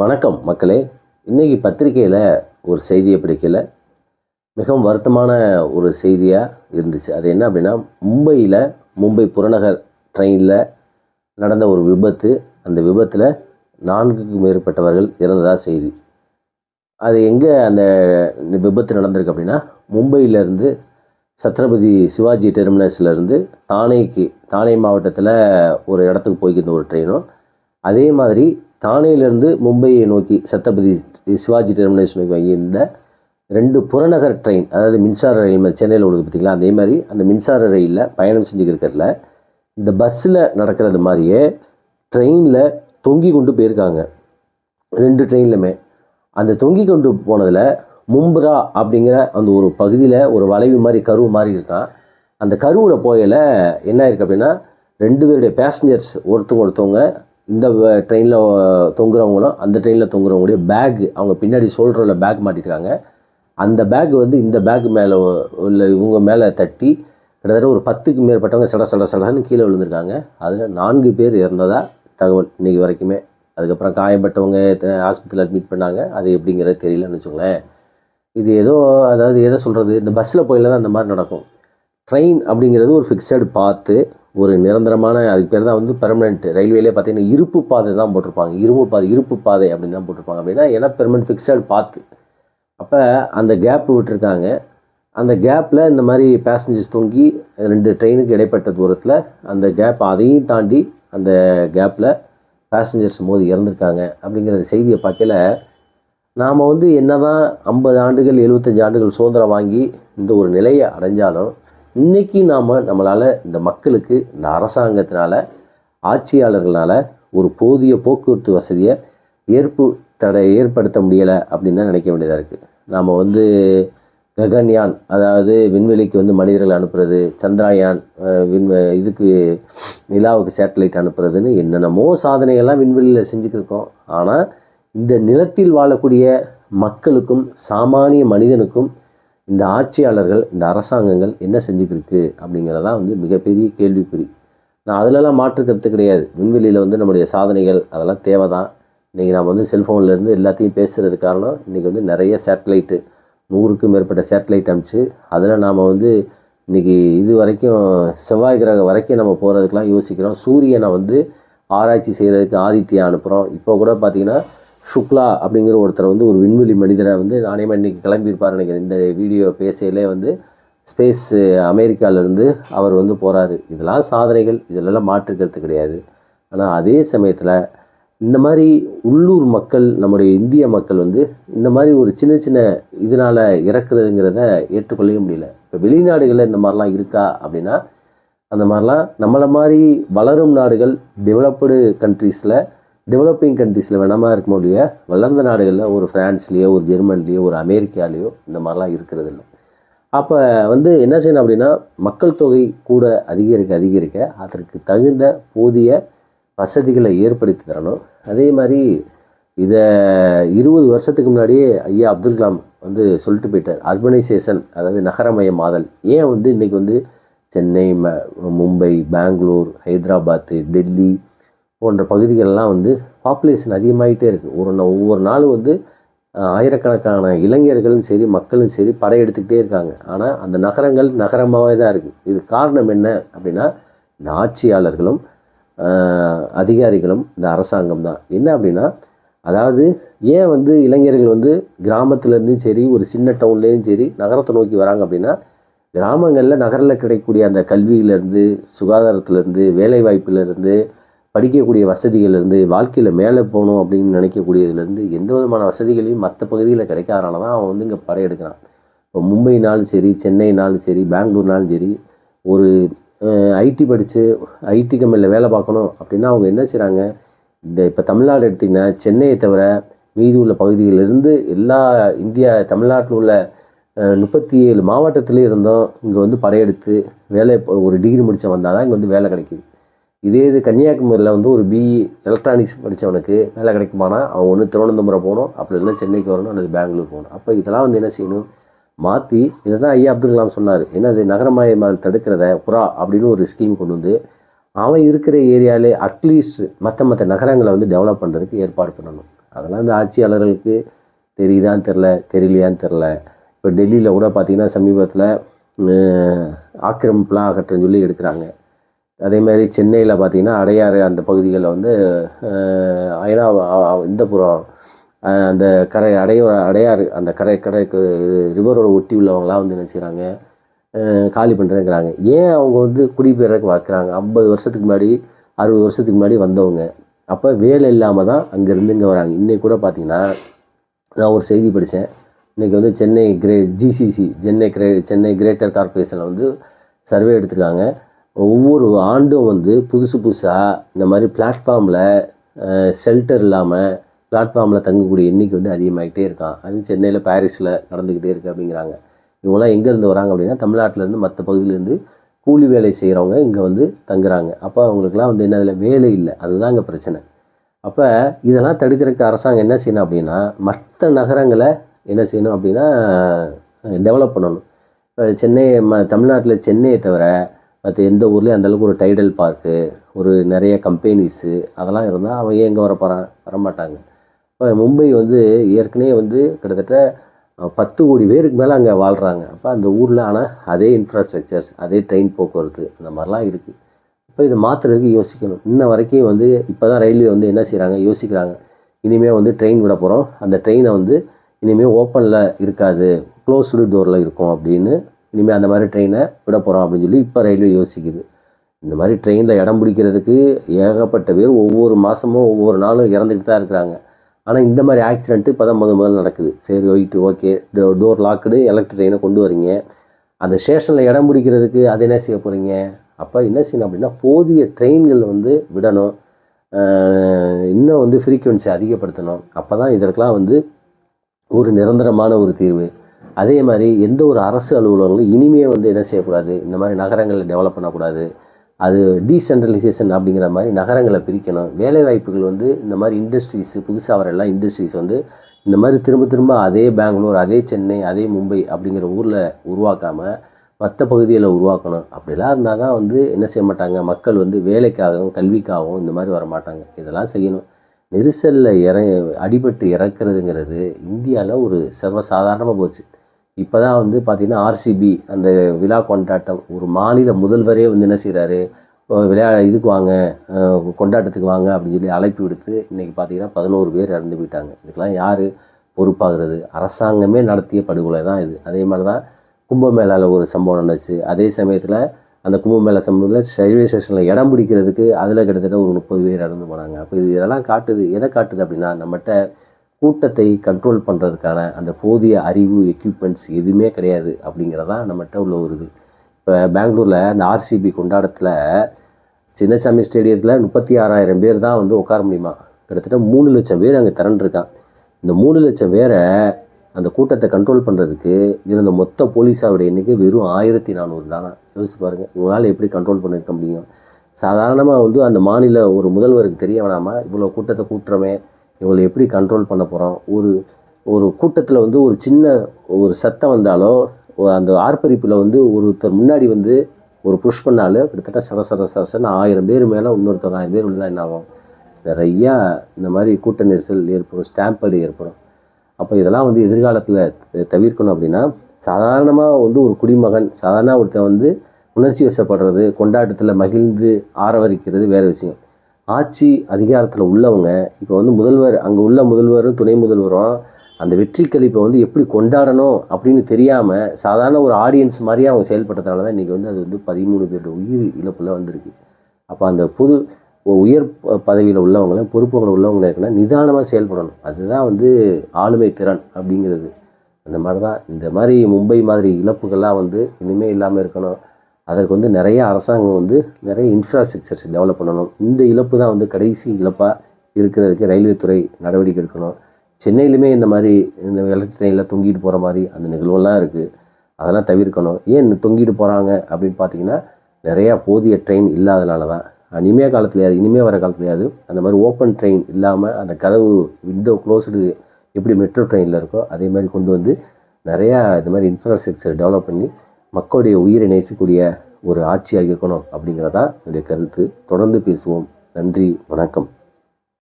வணக்கம் மக்களே. இன்றைக்கி பத்திரிக்கையில் ஒரு செய்தியை படிக்கல மிகவும் வருத்தமான ஒரு செய்தியாக இருந்துச்சு. அது என்ன அப்படின்னா மும்பையில் மும்பை புறநகர் ட்ரெயினில் நடந்த ஒரு விபத்து. அந்த விபத்தில் நான்குக்கும் மேற்பட்டவர்கள் இறந்ததாக செய்தி. அது எங்கே அந்த விபத்து நடந்திருக்கு அப்படின்னா மும்பையிலேருந்து சத்ரபதி சிவாஜி டெர்மினஸ்லேருந்து தானேக்கு தானே மாவட்டத்தில் ஒரு இடத்துக்கு போய்க்கிருந்த ஒரு ட்ரெயினும் அதே மாதிரி தானேலேருந்து மும்பையை நோக்கி சத்தபதி சிவாஜி டெர்மினஸ் நோக்கி வாங்கியிருந்த ரெண்டு புறநகர் ட்ரெயின் அதாவது மின்சார ரயில் மாதிரி சென்னையில் ஓடுது பார்த்தீங்களா? அதே மாதிரி அந்த மின்சார ரயிலில் பயணம் செஞ்சுக்கிறதுல இந்த பஸ்ஸில் நடக்கிறது மாதிரியே ட்ரெயினில் தொங்கி கொண்டு போயிருக்காங்க. ரெண்டு ட்ரெயின்லுமே அந்த தொங்கி கொண்டு போனதில் மும்புரா அப்படிங்கிற அந்த ஒரு பகுதியில் ஒரு வளைவு மாதிரி கருவு மாதிரி இருக்கான் அந்த கருவில் போகையில் என்ன இருக்குது அப்படின்னா ரெண்டு பேருடைய பேசஞ்சர்ஸ் ஒருத்தவங்க ஒருத்தவங்க இந்த ட்ரெயினில் தொங்குறவங்களும் அந்த ட்ரெயினில் தொங்குறவங்களுடைய பேக் அவங்க பின்னாடி ஷோல்டரில் பேக் மாட்டிருக்காங்க. அந்த பேக் வந்து இந்த பேக் மேலே உள்ள இவங்க மேலே தட்டி கிட்டத்தட்ட ஒரு பத்துக்கு மேற்பட்டவங்க சட சட சடன்னு கீழே விழுந்திருக்காங்க. அதில் நான்கு பேர் இறந்ததா தகவல் இன்றைக்கி வரைக்குமே. அதுக்கப்புறம் காயப்பட்டவங்க ஆஸ்பத்திரியில் அட்மிட் பண்ணாங்க அது எப்படிங்கிறது தெரியலன்னு வச்சுக்கோங்களேன். இது ஏதோ அதாவது எதை சொல்கிறது இந்த பஸ்ஸில் போயில தான் அந்த மாதிரி நடக்கும். ட்ரெயின் அப்படிங்கிறது ஒரு ஃபிக்ஸடு பார்த்து ஒரு நிரந்தரமான அதுக்கு பேர் தான் வந்து பெர்மனெண்ட் ரயில்வேலே பார்த்தீங்கன்னா இருப்பு பாதை தான் போட்டிருப்பாங்க. இரும்பு பாதை இருப்பு பாதை அப்படின்னு தான் போட்டிருப்பாங்க. அப்படின்னா ஏன்னா பெர்மனெண்ட் ஃபிக்ஸட் பார்த்து அப்போ அந்த கேப் விட்டுருக்காங்க. அந்த கேப்பில் இந்த மாதிரி பேசஞ்சர்ஸ் தொங்கி ரெண்டு ட்ரெயினுக்கு இடைப்பட்ட தூரத்தில் அந்த கேப் அதையும் தாண்டி அந்த கேப்பில் பேசஞ்சர்ஸ் மோதி இறந்துருக்காங்க. அப்படிங்கிற செய்தியை பார்க்கல நாம் வந்து என்ன தான் ஐம்பது ஆண்டுகள் எழுபத்தஞ்சு ஆண்டுகள் சுதந்திரம் வாங்கி இந்த ஒரு நிலையை அடைஞ்சாலும் இன்றைக்கி நாம் நம்மளால் இந்த மக்களுக்கு இந்த அரசாங்கத்தினால் ஆட்சியாளர்களால் ஒரு போதிய போக்குவரத்து வசதியை ஏற்பு தடை ஏற்படுத்த முடியலை அப்படின்னு தான் நினைக்க வேண்டியதாக இருக்குது நாம் வந்து ககன்யான் அதாவது விண்வெளிக்கு வந்து மனிதர்கள் அனுப்புறது சந்திராயான் விண் இதுக்கு நிலாவுக்கு சேட்டலைட் அனுப்புறதுன்னு என்னென்னமோ சாதனைகள்லாம் விண்வெளியில் செஞ்சுக்கிருக்கோம். ஆனால் இந்த நிலத்தில் வாழக்கூடிய மக்களுக்கும் சாமானிய மனிதனுக்கும் இந்த ஆட்சியாளர்கள் இந்த அரசாங்கங்கள் என்ன செஞ்சுக்கிருக்கு அப்படிங்கிறதான் வந்து மிகப்பெரிய கேள்விக்குறி. நான் அதிலலாம் மாற்றுக்கிறது கிடையாது. விண்வெளியில் வந்து நம்முடைய சாதனைகள் அதெல்லாம் தேவை தான் இன்றைக்கி நம்ம வந்து செல்ஃபோன்லேருந்து எல்லாத்தையும் பேசுகிறது காரணம் இன்றைக்கி வந்து நிறைய சேட்டலைட்டு நூறுக்கும் மேற்பட்ட சேட்டலைட் அனுப்பிச்சு அதில் நாம் வந்து இன்றைக்கி இது வரைக்கும் செவ்வாய் கிரகம் வரைக்கும் நம்ம போகிறதுக்கெலாம் யோசிக்கிறோம். சூரியனை வந்து ஆராய்ச்சி செய்கிறதுக்கு ஆதித்யா அனுப்புகிறோம் இப்போ கூட பார்த்திங்கன்னா சுக்லா அப்படிங்கிற ஒருத்தர் வந்து ஒரு விண்வெளி மனிதரை வந்து நானே இன்றைக்கி கிளம்பியிருப்பார் நினைக்கிறேன். இந்த வீடியோ பேசையிலே வந்து ஸ்பேஸ் அமெரிக்காவிலேருந்து அவர் வந்து போகிறாரு இதெல்லாம் சாதனைகள் இதிலெல்லாம் மாற்றுக்கிறது கிடையாது. ஆனால் அதே சமயத்தில் இந்த மாதிரி உள்ளூர் மக்கள் நம்முடைய இந்திய மக்கள் வந்து இந்த மாதிரி ஒரு சின்ன சின்ன இதனால் இறக்குறதுங்கிறத ஏற்றுக்கொள்ளவே முடியல. இப்போ வெளிநாடுகளில் இந்த மாதிரிலாம் இருக்கா அப்படின்னா அந்த மாதிரிலாம் நம்மளை மாதிரி வளரும் நாடுகள் டெவலப்டு கண்ட்ரீஸில் டெவலப்பிங் கண்ட்ரீஸில் வேணாமா இருக்க முடிய வளர்ந்த நாடுகளில் ஒரு ஃப்ரான்ஸ்லேயோ ஒரு ஜெர்மன்லேயோ ஒரு அமெரிக்காலேயோ இந்த மாதிரிலாம் இருக்கிறது இல்லை. அப்போ வந்து என்ன செய்யணும் அப்படின்னா மக்கள் தொகை கூட அதிகரிக்க அதிகரிக்க அதற்கு தகுந்த போதிய வசதிகளை ஏற்படுத்தி தரணும். அதே மாதிரி இதை இருபது வருஷத்துக்கு முன்னாடியே ஐயா அப்துல் கலாம் வந்து சொல்லிட்டு போயிட்டார். அர்பனைசேஷன் அதாவது நகரமயமாதல் ஏன் வந்து இன்றைக்கி வந்து சென்னை ம மும்பை பெங்களூர் ஹைதராபாத்து டெல்லி போன்ற பகுதிகளெலாம் வந்து பாப்புலேஷன் அதிகமாகிட்டே இருக்குது ஒரு ஒவ்வொரு நாளும் வந்து ஆயிரக்கணக்கான இளைஞர்களும் சரி மக்களும் சரி படையெடுத்துக்கிட்டே இருக்காங்க. ஆனால் அந்த நகரங்கள் நகரமாகவே தான் இருக்குது இது காரணம் என்ன அப்படின்னா இந்த ஆட்சியாளர்களும் அதிகாரிகளும் இந்த அரசாங்கம் தான். என்ன அப்படின்னா அதாவது ஏன் வந்து இளைஞர்கள் வந்து கிராமத்துலேருந்தும் சரி ஒரு சின்ன டவுன்லேயும் சரி நகரத்தை நோக்கி வராங்க அப்படின்னா கிராமங்களில் நகரில் கிடைக்கக்கூடிய அந்த கல்வியிலேருந்து சுகாதாரத்துலேருந்து வேலைவாய்ப்புலேருந்து படிக்கக்கூடிய வசதிகள்லேருந்து வாழ்க்கையில் மேலே போகணும் அப்படின்னு நினைக்கக்கூடியதுலேருந்து எந்த விதமான வசதிகளையும் மற்ற பகுதியில் கிடைக்காதனால தான் அவன் வந்து இங்கே படையெடுக்கிறான் இப்போ மும்பைனாலும் சரி சென்னைனாலும் சரி பெங்களூர்னாலும் சரி ஒரு ஐடி படித்து ஐடி கம்பெனியில் வேலை பார்க்கணும் அப்படின்னா அவங்க என்ன செய்கிறாங்க இந்த இப்போ தமிழ்நாடு எடுத்திங்கன்னா சென்னையை தவிர மீதி உள்ள பகுதியிலிருந்து எல்லா இந்தியா தமிழ்நாட்டில் உள்ள முப்பத்தி ஏழு மாவட்டத்திலே இருந்தோம் இங்கே வந்து படையெடுத்து வேலை ஒரு டிகிரி முடித்த வந்தால் தான் இங்கே வந்து வேலை கிடைக்கிது. இதே இது கன்னியாகுமரியில் வந்து ஒரு பிஇ எலக்ட்ரானிக்ஸ் படித்தவனுக்கு வேலை கிடைக்குமானா அவன் ஒன்று திருவனந்தபுரம் போகணும் அப்படி இல்லைன்னா சென்னைக்கு வரணும் அல்லது பெங்களூர் போகணும். அப்போ இதெல்லாம் வந்து என்ன செய்யணும்? மாற்றி இதை தான் ஐயா அப்துல் கலாம் சொன்னார். என்னது நகரமயமாதல் தடுக்கிறத புறா அப்படின்னு ஒரு ஸ்கீம் கொண்டு வந்து அவன் இருக்கிற ஏரியாலே அட்லீஸ்ட் மற்ற மற்ற நகரங்களை வந்து டெவலப் பண்ணுறதுக்கு ஏற்பாடு பண்ணணும். அதெல்லாம் இந்த ஆட்சியாளர்களுக்கு தெரியுதான்னு தெரில தெரியலையான்னு தெரில இப்போ டெல்லியில் கூட பார்த்திங்கன்னா சமீபத்தில் ஆக்கிரமிப்புலாம் அகற்றன்னு சொல்லி எடுக்கிறாங்க. அதே மாதிரி சென்னையில் பார்த்தீங்கன்னா அடையாறு அந்த பகுதிகளில் வந்து ஐநா இந்த புறம் அந்த கரை அடையோர அடையாறு அந்த கரை கரைக்கு ரிவரோட ஒட்டி உள்ளவங்களாம் வந்து என்ன செய்கிறாங்க காலி பண்ணுறேங்கிறாங்க ஏன் அவங்க வந்து குடிபெயர்க்கு வைக்கிறாங்க? ஐம்பது வருஷத்துக்கு முன்னாடி அறுபது வருஷத்துக்கு முன்னாடி வந்தவங்க. அப்போ வேலை இல்லாமல் தான் அங்கேருந்து இங்கே வராங்க. இன்றைக்கி கூட பார்த்தீங்கன்னா நான் ஒரு செய்தி படித்தேன் இன்றைக்கி வந்து சென்னை கிரே ஜிசிசி சென்னை கிரே சென்னை கிரேட்டர் கார்ப்பரேஷனில் வந்து சர்வே எடுத்திருக்காங்க. ஒவ்வொரு ஆண்டும் வந்து புதுசு புதுசாக இந்த மாதிரி பிளாட்ஃபார்மில் ஷெல்டர் இல்லாமல் பிளாட்ஃபார்மில் தங்கக்கூடிய எண்ணிக்கை வந்து அதிகமாகிட்டே இருக்கான். அது சென்னையில் பாரிஸில் நடந்துக்கிட்டே இருக்குது அப்படிங்கிறாங்க. இவங்களாம் எங்கேருந்து வராங்க அப்படின்னா தமிழ்நாட்டிலேருந்து மற்ற பகுதியிலேருந்து கூலி வேலை செய்கிறவங்க இங்கே வந்து தங்குறாங்க. அப்போ அவங்களுக்குலாம் வந்து என்ன இதில் வேலை இல்லை. அதுதான் இங்கே பிரச்சனை. அப்போ இதெல்லாம் தடுக்கிறதுக்கு அரசாங்கம் என்ன செய்யணும் அப்படின்னா மற்ற நகரங்களை என்ன செய்யணும் அப்படின்னா டெவலப் பண்ணணும். இப்போ சென்னை ம தமிழ்நாட்டில் சென்னையை தவிர மற்ற எந்த ஊர்லேயும் அந்தளவுக்கு ஒரு டைடல் பார்க்கு ஒரு நிறைய கம்பெனிஸு அதெல்லாம் இருந்தால் அவன் ஏன் இங்கே வர போகிறான் வரமாட்டாங்க. இப்போ மும்பை வந்து ஏற்கனவே வந்து கிட்டத்தட்ட பத்து கோடி பேருக்கு மேலே அங்கே வாழ்கிறாங்க அப்போ அந்த ஊரில் ஆனால் அதே இன்ஃப்ராஸ்ட்ரக்சர்ஸ் அதே ட்ரெயின் போக்குவரத்து அந்த மாதிரிலாம் இருக்குது இப்போ இதை மாற்றுறதுக்கு யோசிக்கணும். இன்ன வரைக்கும் வந்து இப்போ தான் ரயில்வே வந்து என்ன செய்கிறாங்க யோசிக்கிறாங்க. இனிமேல் வந்து ட்ரெயின் விட போகிறோம் அந்த ட்ரெயினை வந்து இனிமேல் ஓப்பனில் இருக்காது. க்ளோஸ்டு டோரில் இருக்கும் அப்படின்னு இனிமேல் அந்த மாதிரி ட்ரெயினை விட போகிறோம் அப்படின்னு சொல்லி இப்போ ரயில்வே யோசிக்குது. இந்த மாதிரி ட்ரெயினில் இடம் பிடிக்கிறதுக்கு ஏகப்பட்ட பேர் ஒவ்வொரு மாதமும் ஒவ்வொரு நாளும் இறந்துக்கிட்டு தான் இருக்கிறாங்க. ஆனால் இந்த மாதிரி ஆக்சிடென்ட்டு இப்போ தான் முதல் முதல் நடக்குது. சரி ஒயிட்டு ஓகே டோ டோர் லாக்குடு எலக்ட்ரிக் ட்ரெயினை கொண்டு வரீங்க. அந்த ஸ்டேஷனில் இடம் பிடிக்கிறதுக்கு அது என்ன செய்ய போகிறீங்க அப்போ என்ன செய்யணும் அப்படின்னா போதிய ட்ரெயின்கள் வந்து விடணும். இன்னும் வந்து ஃப்ரீக்குவென்சி அதிகப்படுத்தணும். அப்போ தான் இதற்கெலாம் வந்து ஒரு நிரந்தரமான ஒரு தீர்வு. அதே மாதிரி எந்த ஒரு அரசு அலுவலகங்களும் இனிமே வந்து என்ன செய்யக்கூடாது? இந்த மாதிரி நகரங்களில் டெவலப் பண்ணக்கூடாது. அது டீசென்ட்ரலைசேஷன் அப்படிங்கிற மாதிரி நகரங்களை பிரிக்கணும். வேலைவாய்ப்புகள் வந்து இந்த மாதிரி இண்டஸ்ட்ரீஸ் புதுசாக வர எல்லாம் இண்டஸ்ட்ரீஸ் வந்து இந்த மாதிரி திரும்ப திரும்ப அதே பெங்களூர் அதே சென்னை அதே மும்பை அப்படிங்கிற ஊரில் உருவாக்காமல் மற்ற பகுதியில் உருவாக்கணும். அப்படிலாம் இருந்தால் தான் வந்து என்ன செய்ய மாட்டாங்க? மக்கள் வந்து வேலைக்காகவும் கல்விக்காகவும் இந்த மாதிரி வர மாட்டாங்க. இதெல்லாம் செய்யணும். நெரிசலில் இற அடிபட்டு இறக்குறதுங்கிறது இந்தியாவில் ஒரு சர்வசாதாரணமாக போச்சு. இப்போ தான் வந்து பார்த்திங்கன்னா ஆர்சிபி அந்த விழா கொண்டாட்டம் ஒரு மாநில முதல்வரே வந்து என்ன செய்கிறாரு விளையா இதுக்கு வாங்க கொண்டாட்டத்துக்கு வாங்க அப்படின்னு சொல்லி அழைப்பு விடுத்து இன்றைக்கி பார்த்தீங்கன்னா பதினோரு பேர் இறந்து போயிட்டாங்க. இதுக்கெல்லாம் யார் பொறுப்பாகிறது? அரசாங்கமே நடத்திய படுகொலை தான் இது. அதே மாதிரி தான் கும்பமேளாவில் ஒரு சம்பவம் நடந்துச்சு. அதே சமயத்தில் அந்த கும்பமேளா சம்பவத்தில் ரயில்வே ஸ்டேஷனில் இடம் பிடிக்கிறதுக்கு அதில் கிட்டத்தட்ட ஒரு முப்பது பேர் இறந்து போனாங்க. அப்போ இது இதெல்லாம் காட்டுது. எதை காட்டுது அப்படின்னா நம்மகிட்ட கூட்டத்தை கண்ட்ரோல் பண்ணுறதுக்கான அந்த போதிய அறிவு எக்யூப்மெண்ட்ஸ் எதுவுமே கிடையாது அப்படிங்கிறதான் நம்மகிட்ட உள்ள ஒரு இது. இப்போ பெங்களூரில் அந்த ஆர்சிபி கொண்டாடத்தில் சின்னசாமி ஸ்டேடியத்தில் முப்பத்தி ஆறாயிரம் பேர் தான் வந்து உட்கார முடியுமா? கிட்டத்தட்ட மூணு லட்சம் பேர் அங்கே திரண்டிருக்கான் இந்த மூணு லட்சம் பேரை அந்த கூட்டத்தை கண்ட்ரோல் பண்ணுறதுக்கு இருந்த மொத்த போலீஸாருடைய எண்ணிக்கை வெறும் ஆயிரத்தி நானூறு தானா? யோசிச்சு பாருங்கள் உங்களால் எப்படி கண்ட்ரோல் பண்ணியிருக்க முடியும்? சாதாரணமாக வந்து அந்த மாநில ஒரு முதல்வருக்கு தெரிய வேணாமா இவ்வளோ கூட்டத்தை கூட்டுறமே இவங்களை எப்படி கண்ட்ரோல் பண்ண போகிறோம் ஒரு ஒரு கூட்டத்தில் வந்து ஒரு சின்ன ஒரு சத்தம் வந்தாலோ அந்த ஆர்ப்பரிப்பில் வந்து ஒருத்தர் முன்னாடி வந்து ஒரு புஷ் பண்ணாலும் கிட்டத்தட்ட சர சர சரசன்னு ஆயிரம் பேர் மேலே இன்னொருத்தவங்க ஆயிரம் பேர் உள்ளதா என்ன ஆகும் நிறையா இந்த மாதிரி கூட்ட நெரிசல் ஏற்படும் ஸ்டாம்படு ஏற்படும். அப்போ இதெல்லாம் வந்து எதிர்காலத்தில் தவிர்க்கணும் அப்படின்னா சாதாரணமாக வந்து ஒரு குடிமகன் சாதாரண ஒருத்தன் வந்து உணர்ச்சி வசப்படுறது கொண்டாட்டத்தில் மகிழ்ந்து ஆரவரிக்கிறது வேறு விஷயம். ஆட்சி அதிகாரத்தில் உள்ளவங்க இப்போ வந்து முதல்வர் அங்கே உள்ள முதல்வரும் துணை முதல்வரும் அந்த வெற்றி கழிப்பை வந்து எப்படி கொண்டாடணும் அப்படின்னு தெரியாமல் சாதாரண ஒரு ஆடியன்ஸ் மாதிரியே அவங்க செயல்பட்டதால தான் இன்றைக்கி வந்து அது வந்து பதிமூணு பேரோட உயிர் இழப்பில் வந்திருக்கு. அப்போ அந்த பொது உயர் ப- பதவியில் உள்ளவங்கள பொறுப்புகள் உள்ளவங்களும் இருக்குன்னா நிதானமாக செயல்படணும். அதுதான் வந்து ஆளுமை திறன் அப்படிங்கிறது. அந்த மாதிரி தான் இந்த மாதிரி மும்பை மாதிரி இழப்புகள்லாம் வந்து இனிமேல் இல்லாமல் இருக்கணும். அதற்கு வந்து நிறைய அரசாங்கம் வந்து நிறைய இன்ஃப்ராஸ்ட்ரக்சர்ஸ் டெவலப் பண்ணணும். இந்த இழப்பு தான் வந்து கடைசி இழப்பாக இருக்கிறதுக்கு ரயில்வே துறை நடவடிக்கை எடுக்கணும். சென்னையிலுமே இந்த மாதிரி இந்த எலக்ட்ரிக் ட்ரெயினில் தொங்கிட்டு போகிற மாதிரி அந்த நிகழ்வெல்லாம் இருக்குது அதெல்லாம் தவிர்க்கணும். ஏன் இந்த தொங்கிட்டு போகிறாங்க அப்படின்னு பார்த்தீங்கன்னா நிறையா போதிய ட்ரெயின் இல்லாதனால தான். இனிமே காலத்துலையாவது இனிமே வர காலத்துலையாவது அந்த மாதிரி ஓப்பன் ட்ரெயின் இல்லாமல் அந்த கதவு விண்டோ க்ளோஸ்டு எப்படி மெட்ரோ ட்ரெயினில் இருக்கோ அதே மாதிரி கொண்டு வந்து நிறையா இந்த மாதிரி இன்ஃப்ராஸ்ட்ரக்சர் டெவலப் பண்ணி மக்களுடைய உயிரை நேசிக்கக்கூடிய ஒரு ஆட்சியாக இருக்கணும் அப்படிங்கிறதா என்னுடைய கருத்து. தொடர்ந்து பேசுவோம். நன்றி வணக்கம்.